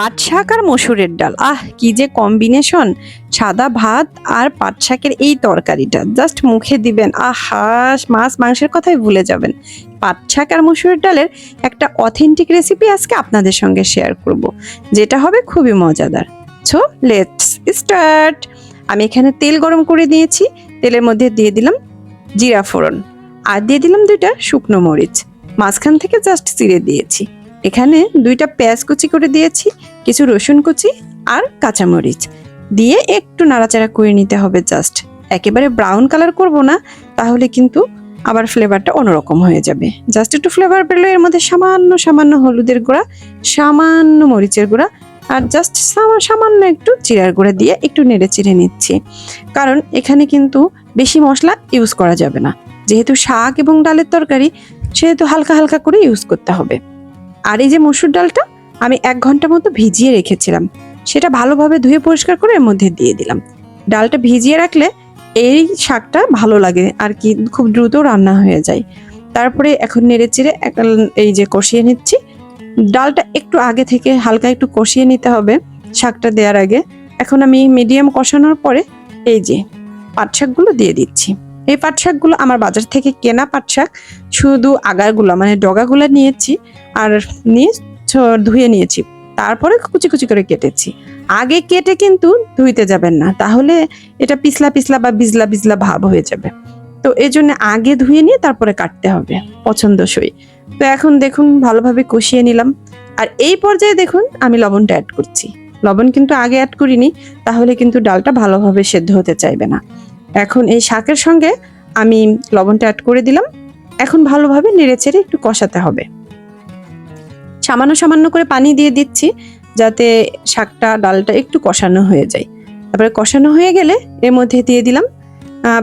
পাট শাক আর মসুরের ডাল। আহ, কি যে কম্বিনেশন সাদা ভাত আর পাট শাকের এই তরকারিটা। জাস্ট মুখে দিবেন। আহা মাছ মাংসের কথাই ভুলে যাবেন। পাট শাক আর মসুরের ডালের একটা অথেন্টিক রেসিপি আজকে আপনাদের সঙ্গে শেয়ার করব। যেটা হবে খুবই মজাদার। সো লেটস স্টার্ট আমি এখানে তেল গরম করে দিয়েছি তেলের মধ্যে দিয়ে দিলাম জিরা ফোড়ন। আর দিয়ে দিলাম দুইটা শুকনো মরিচ। মাঝখান থেকে জাস্ট চিড়ে দিয়েছি। এখানে দুইটা পেঁয়াজ কুচি করে দিয়েছি, কিছু রসুন কুচি আর কাঁচামরিচ। দিয়ে একটু নাড়াচাড়া করে নিতে হবে জাস্ট। একেবারে ব্রাউন কালার করব না, তাহলে কিন্তু আবার ফ্লেভারটা অন্যরকম হয়ে যাবে। জাস্ট একটু ফ্লেভার পেলে এর মধ্যে সামান্য সামান্য হলুদের গুঁড়া, সামান্য মরিচের গুঁড়া আর জাস্ট সামান্য একটু জিরার গুঁড়া দিয়ে একটু নেড়ে চিড়ে নিচ্ছি। কারণ এখানে কিন্তু বেশি মশলা ইউজ করা যাবে না। যেহেতু শাক এবং ডালের তরকারি, সেহেতু হালকা হালকা করে ইউজ করতে হবে। আর এই যে মসুর ডালটা আমি এক ঘণ্টা মতো ভিজিয়ে রেখেছিলাম। সেটা ভালোভাবে ধুয়ে পরিষ্কার করে এর মধ্যে দিয়ে দিলাম। ডালটা ভিজিয়ে রাখলে এই শাকটা ভালো লাগে আর কি, খুব দ্রুত রান্না হয়ে যায়। তারপরে এখন নেড়ে চেড়ে এই যে কষিয়ে নিচ্ছি। ডালটা একটু আগে থেকে হালকা একটু কষিয়ে নিতে হবে শাকটা দেওয়ার আগে। এখন আমি মিডিয়াম কষানোর পরে এই যে পাট শাকগুলো দিয়ে দিচ্ছি। এই পাট শাকগুলো আমার বাজার থেকে কেনা পাট শাক শুধু আগারগুলো মানে ডগাগুলো নিয়েছি আর নিয়ে ধুয়ে নিয়েছি। তারপরে কুচি কুচি করে কেটেছি। আগে কেটে কিন্তু ধুইতে যাবেন না, তাহলে এটা পিছলা পিছলা বা বিজলা বিজলা ভাব হয়ে যাবে। তো এই জন্য আগে ধুয়ে নিয়ে তারপরে কাটতে হবে, পছন্দসই। তো এখন দেখুন, ভালোভাবে কষিয়ে নিলাম। আর এই পর্যায়ে দেখুন, আমি লবণটা অ্যাড করছি। লবণ কিন্তু আগে অ্যাড করিনি, তাহলে কিন্তু ডালটা ভালোভাবে সেদ্ধ হতে চাইবে না। এখন এই শাকের সঙ্গে আমি লবণটা অ্যাড করে দিলাম। এখন ভালোভাবে নেড়ে চেড়ে একটু কষাতে হবে। সামান্য সামান্য করে পানি দিয়ে দিচ্ছি যাতে শাকটা, ডালটা একটু কষানো হয়ে যায়। তারপরে কষানো হয়ে গেলে এর মধ্যে দিয়ে দিলাম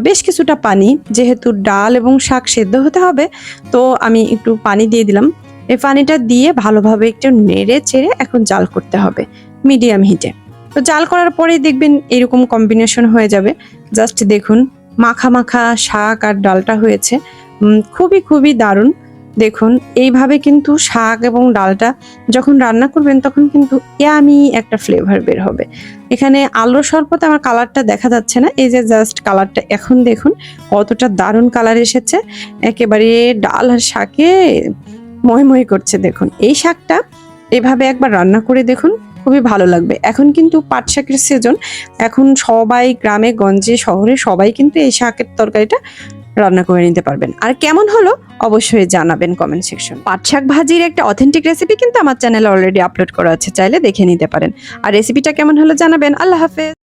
বেশ কিছুটা পানি। যেহেতু ডাল এবং শাক সেদ্ধ হতে হবে, তো আমি একটু পানি দিয়ে দিলাম। এই পানিটা দিয়ে ভালোভাবে একটু নেড়ে চেড়ে এখন জাল করতে হবে মিডিয়াম হিটে। তো জাল করার পরেই দেখবেন এরকম কম্বিনেশন হয়ে যাবে। জাস্ট দেখুন, মাখা মাখা শাক আর ডালটা হয়েছে। খুবই খুবই দারুণ। দেখুন, এইভাবে কিন্তু শাক এবং ডালটা যখন রান্না করবেন, তখন কিন্তু ইয়ামি একটা ফ্লেভার বের হবে। এখানে আলোর শরবত আমার কালারটা দেখা যাচ্ছে না, এই যে জাস্ট কালারটা এখন দেখুন, কতটা দারুণ কালার এসেছে। একেবারে ডাল আর শাকে ময় করছে, দেখুন। এই শাকটা এভাবে একবার রান্না করে দেখুন খুবই ভালো লাগবে। এখন কিন্তু পাট শাকের সিজন এখন সবাই গ্রামে, গঞ্জে, শহরে সবাই কিন্তু এই শাকের তরকারিটা রান্না করে নিতে পারবেন। আর কেমন হলো অবশ্যই জানাবেন কমেন্ট সেকশন পাট শাক ভাজির একটা অথেন্টিক রেসিপি কিন্তু আমার চ্যানেলে অলরেডি আপলোড করা আছে। চাইলে দেখে নিতে পারেন। আর রেসিপিটা কেমন হলো জানাবেন। আল্লাহ হাফেজ।